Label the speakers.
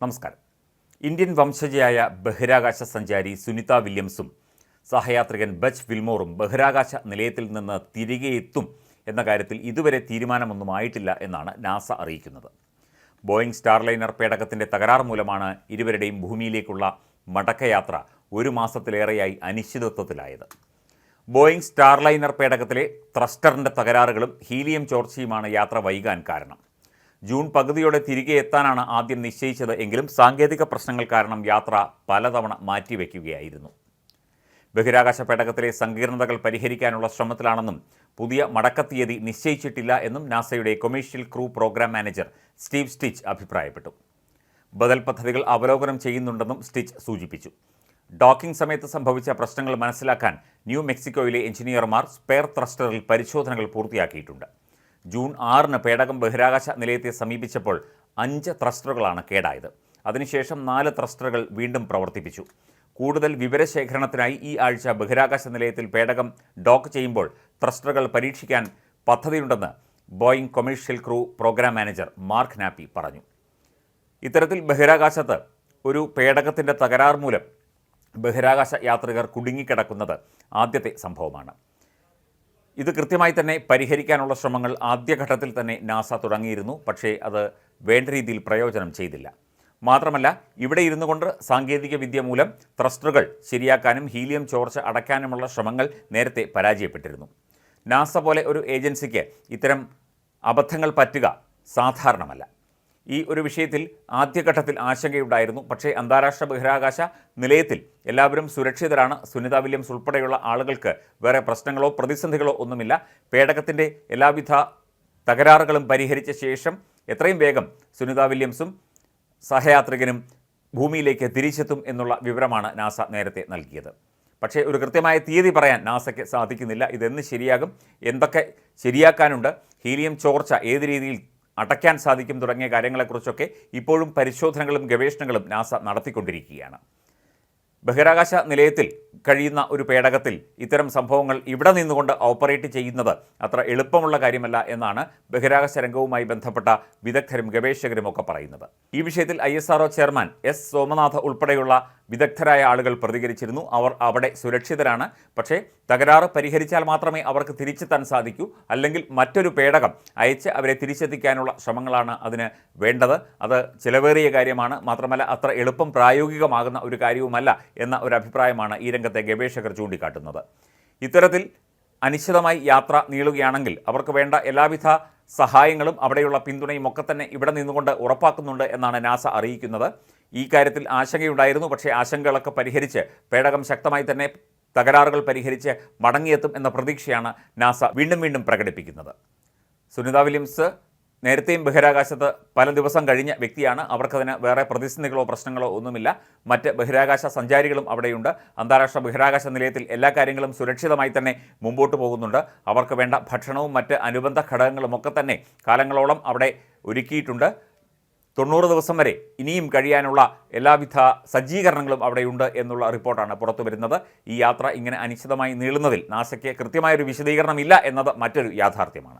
Speaker 1: നമസ്കാരം. ഇന്ത്യൻ വംശജയായ ബഹിരാകാശ സഞ്ചാരി സുനിത വില്യംസും സഹയാത്രികൻ ബച്ച് വിൽമോറും ബഹിരാകാശ നിലയത്തിൽ നിന്ന് തിരികെ എത്തും എന്ന കാര്യത്തിൽ ഇതുവരെ തീരുമാനമൊന്നും ആയിട്ടില്ല എന്നാണ് നാസ അറിയിക്കുന്നത്. ബോയിങ് സ്റ്റാർലൈനർ പേടകത്തിന്റെ തകരാർ മൂലമാണ് ഇരുവരുടെയും ഭൂമിയിലേക്കുള്ള മടക്കയാത്ര ഒരു മാസത്തിലേറെയായി അനിശ്ചിതത്വത്തിലായത്. ബോയിങ് സ്റ്റാർലൈനർ പേടകത്തിലെ ത്രസ്റ്ററിന്റെ തകരാറുകളും ഹീലിയം ചോർച്ചയുമാണ് യാത്ര വൈകാൻ കാരണം. ജൂൺ പകുതിയോടെ തിരികെ എത്താനാണ് ആദ്യം നിശ്ചയിച്ചത് എങ്കിലും സാങ്കേതിക പ്രശ്നങ്ങൾ കാരണം യാത്ര പലതവണ മാറ്റിവെക്കുകയായിരുന്നു. ബഹിരാകാശ പേടകത്തിലെ സങ്കീർണതകൾ പരിഹരിക്കാനുള്ള ശ്രമത്തിലാണെന്നും പുതിയ മടക്കത്തീയതി നിശ്ചയിച്ചിട്ടില്ല എന്നും നാസയുടെ commercial crew program manager Steve Stich അഭിപ്രായപ്പെട്ടു. ബദൽ പദ്ധതികൾ അവലോകനം ചെയ്യുന്നുണ്ടെന്നും സ്റ്റിച്ച് സൂചിപ്പിച്ചു. ഡോക്കിംഗ് സമയത്ത് സംഭവിച്ച പ്രശ്നങ്ങൾ മനസ്സിലാക്കാൻ ന്യൂ മെക്സിക്കോയിലെ എഞ്ചിനീയർമാർ സ്പെയർ ത്രസ്റ്ററിൽ പരിശോധനകൾ പൂർത്തിയാക്കിയിട്ടുണ്ട്. ജൂൺ ആറിന് പേടകം ബഹിരാകാശ നിലയത്തെ സമീപിച്ചപ്പോൾ അഞ്ച് ത്രസ്റ്ററുകളാണ് കേടായത്. അതിനുശേഷം നാല് ത്രസ്റ്ററുകൾ വീണ്ടും പ്രവർത്തിപ്പിച്ചു. കൂടുതൽ വിവരശേഖരണത്തിനായി ഈ ആഴ്ച ബഹിരാകാശ നിലയത്തിൽ പേടകം ഡോക്ക് ചെയ്യുമ്പോൾ ത്രസ്റ്ററുകൾ പരീക്ഷിക്കാൻ പദ്ധതിയുണ്ടെന്ന് Boeing commercial crew program manager Mark Nappi പറഞ്ഞു. ഇത്തരത്തിൽ ബഹിരാകാശത്ത് ഒരു പേടകത്തിന്റെ തകരാർ മൂലം ബഹിരാകാശ യാത്രികർ കുടുങ്ങിക്കിടക്കുന്നത് ആദ്യത്തെ സംഭവമാണ്. ഇത് കൃത്യമായി തന്നെ പരിഹരിക്കാനുള്ള ശ്രമങ്ങൾ ആദ്യഘട്ടത്തിൽ തന്നെ നാസ തുടങ്ങിയിരുന്നു. പക്ഷേ അത് വേണ്ട രീതിയിൽ പ്രയോജനം ചെയ്തില്ല. മാത്രമല്ല ഇവിടെ ഇരുന്നു കൊണ്ട് സാങ്കേതിക വിദ്യ മൂലം ത്രസ്റ്ററുകൾ ശരിയാക്കാനും ഹീലിയം ചോർച്ച അടയ്ക്കാനുമുള്ള ശ്രമങ്ങൾ നേരത്തെ പരാജയപ്പെട്ടിരുന്നു. നാസ പോലെ ഒരു ഏജൻസിക്ക് ഇത്തരം അബദ്ധങ്ങൾ പറ്റുക സാധാരണമല്ല. ഈ ഒരു വിഷയത്തിൽ ആദ്യഘട്ടത്തിൽ ആശങ്കയുണ്ടായിരുന്നു. പക്ഷേ അന്താരാഷ്ട്ര ബഹിരാകാശ നിലയത്തിൽ എല്ലാവരും സുരക്ഷിതരാണ്. സുനിത വില്യംസ് ഉൾപ്പെടെയുള്ള ആളുകൾക്ക് വേറെ പ്രശ്നങ്ങളോ പ്രതിസന്ധികളോ ഒന്നുമില്ല. പേടകത്തിന്റെ എല്ലാവിധ തകരാറുകളും പരിഹരിച്ച ശേഷം എത്രയും വേഗം സുനിത വില്യംസും സഹയാത്രികനും ഭൂമിയിലേക്ക് തിരിച്ചെത്തും എന്നുള്ള വിവരമാണ് നാസ നേരത്തെ നൽകിയത്. പക്ഷേ ഒരു കൃത്യമായ തീയതി പറയാൻ നാസയ്ക്ക് സാധിക്കുന്നില്ല. ഇതെന്ന് ശരിയാകും? എന്തൊക്കെ ശരിയാക്കാനുണ്ട്? ഹീലിയം ചോർച്ച ഏത് രീതിയിൽ അടയ്ക്കാൻ സാധിക്കും തുടങ്ങിയ കാര്യങ്ങളെക്കുറിച്ചൊക്കെ ഇപ്പോഴും പരിശോധനകളും ഗവേഷണങ്ങളും നാസ നടത്തിക്കൊണ്ടിരിക്കുകയാണ്. ബഹിരാകാശ നിലയത്തിൽ കഴിയുന്ന ഒരു പേടകത്തിൽ ഇത്തരം സംഭവങ്ങൾ ഇവിടെ നിന്നുകൊണ്ട് ഓപ്പറേറ്റ് ചെയ്യുന്നത് അത്ര എളുപ്പമുള്ള കാര്യമല്ല എന്നാണ് ബഹിരാകാശ രംഗവുമായി ബന്ധപ്പെട്ട വിദഗ്ധരും ഗവേഷകരും ഒക്കെ പറയുന്നത്. ഈ വിഷയത്തിൽ ഐ ചെയർമാൻ എസ് സോമനാഥ് ഉൾപ്പെടെയുള്ള വിദഗ്ധരായ ആളുകൾ പ്രതികരിച്ചിരുന്നു. അവർ അവിടെ സുരക്ഷിതരാണ്. പക്ഷേ തകരാറ് പരിഹരിച്ചാൽ മാത്രമേ അവർക്ക് തിരിച്ചെത്താൻ സാധിക്കൂ. അല്ലെങ്കിൽ മറ്റൊരു പേടകം അയച്ച് അവരെ തിരിച്ചെത്തിക്കാനുള്ള ശ്രമങ്ങളാണ് അതിന് വേണ്ടത്. അത് ചിലവേറിയ കാര്യമാണ്. മാത്രമല്ല അത്ര എളുപ്പം പ്രായോഗികമാകുന്ന ഒരു കാര്യവുമല്ല എന്ന ഒരു അഭിപ്രായമാണ് ഈ രംഗത്തെ ഗവേഷകർ ചൂണ്ടിക്കാട്ടുന്നത്. ഇത്തരത്തിൽ അനിശ്ചിതമായി യാത്ര നീളുകയാണെങ്കിൽ അവർക്ക് വേണ്ട എല്ലാവിധ സഹായങ്ങളും അവിടെയുള്ള പിന്തുണയും ഒക്കെ തന്നെ ഇവിടെ നിന്നുകൊണ്ട് ഉറപ്പാക്കുന്നുണ്ട് എന്നാണ് നാസ അറിയിക്കുന്നത്. ഈ കാര്യത്തിൽ ആശങ്കയുണ്ടായിരുന്നു. പക്ഷേ ആശങ്കകളൊക്കെ പരിഹരിച്ച് പേടകം ശക്തമായി തന്നെ തകരാറുകൾ പരിഹരിച്ച് മടങ്ങിയെത്തും എന്ന പ്രതീക്ഷയാണ് നാസ വീണ്ടും വീണ്ടും പ്രകടിപ്പിക്കുന്നത്. സുനിത വില്യംസ് നേരത്തെയും ബഹിരാകാശത്ത് പല ദിവസം കഴിഞ്ഞ വ്യക്തിയാണ്. അവർക്കതിന് വേറെ പ്രതിസന്ധികളോ പ്രശ്നങ്ങളോ ഒന്നുമില്ല. മറ്റ് ബഹിരാകാശ സഞ്ചാരികളും അവിടെയുണ്ട്. അന്താരാഷ്ട്ര ബഹിരാകാശ നിലയത്തിൽ എല്ലാ കാര്യങ്ങളും സുരക്ഷിതമായി തന്നെ മുമ്പോട്ട് പോകുന്നുണ്ട്. അവർക്ക് വേണ്ട ഭക്ഷണവും മറ്റ് അനുബന്ധ ഘടകങ്ങളും ഒക്കെ തന്നെ കാലങ്ങളോളം അവിടെ ഒരുക്കിയിട്ടുണ്ട്. തൊണ്ണൂറ് ദിവസം വരെ ഇനിയും കഴിയാനുള്ള എല്ലാവിധ സജ്ജീകരണങ്ങളും അവിടെയുണ്ട് എന്നുള്ള റിപ്പോർട്ടാണ് പുറത്തു വരുന്നത്. ഈ യാത്ര ഇങ്ങനെ അനിശ്ചിതമായി നീളുന്നതിൽ നാസയ്ക്ക് കൃത്യമായൊരു വിശദീകരണമില്ല എന്നത് മറ്റൊരു യാഥാർത്ഥ്യമാണ്.